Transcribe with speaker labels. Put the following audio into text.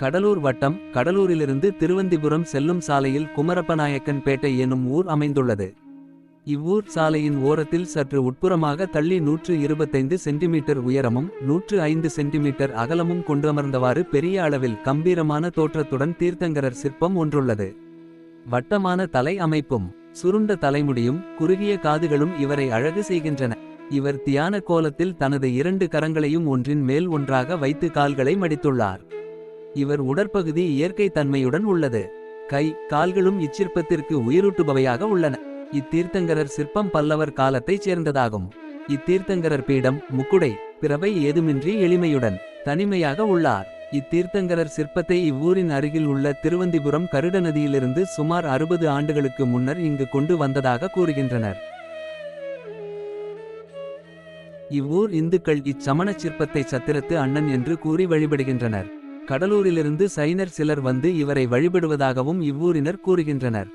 Speaker 1: கடலூர் வட்டம் கடலூரிலிருந்து திருவந்திபுரம் செல்லும் சாலையில் குமரப்பநாயக்கன் பேட்டை எனும் ஊர் அமைந்துள்ளது. இவ்வூர் சாலையின் ஓரத்தில் சற்று உட்புறமாக தள்ளி நூற்று இருபத்தைந்து சென்டிமீட்டர் உயரமும் நூற்று ஐந்து சென்டிமீட்டர் அகலமும் கொண்டமர்ந்தவாறு பெரிய அளவில் கம்பீரமான தோற்றத்துடன் தீர்த்தங்கரர் சிற்பம் ஒன்றுள்ளது. வட்டமான தலை அமைப்பும் சுருண்ட தலைமுடியும் குறுகிய காதுகளும் இவரை அழகு செய்கின்றன. இவர் தியான கோலத்தில் தனது இரண்டு கரங்களையும் ஒன்றின் மேல் ஒன்றாக வைத்து கால்களை மடித்துள்ளார். இவர் உடற்பகுதி இயற்கை தன்மையுடன் உள்ளது. கை கால்களும் இச்சிற்பத்திற்கு உயிரூட்டுபவையாக உள்ளன. இத்தீர்த்தங்கரர் சிற்பம் பல்லவர் காலத்தைச் சேர்ந்ததாகும். இத்தீர்த்தங்கரர் பீடம் முக்குடை பிறவை ஏதுமின்றி எளிமையுடன் தனிமையாக உள்ளார். இத்தீர்த்தங்கரர் சிற்பத்தை இவ்வூரின் அருகில் உள்ள திருவந்திபுரம் கருட நதியிலிருந்து சுமார் அறுபது ஆண்டுகளுக்கு முன்னர் இங்கு கொண்டு வந்ததாக கூறுகின்றனர். இவ்வூர் இந்துக்கள் இச்சமணச் சிற்பத்தை சத்திரத்து அண்ணன் என்று கூறி வழிபடுகின்றனர். கடலூரிலிருந்து சைனர் சிலர் வந்து இவரை வழிபடுவதாகவும் இவ்வூரினர் கூறுகின்றனர்.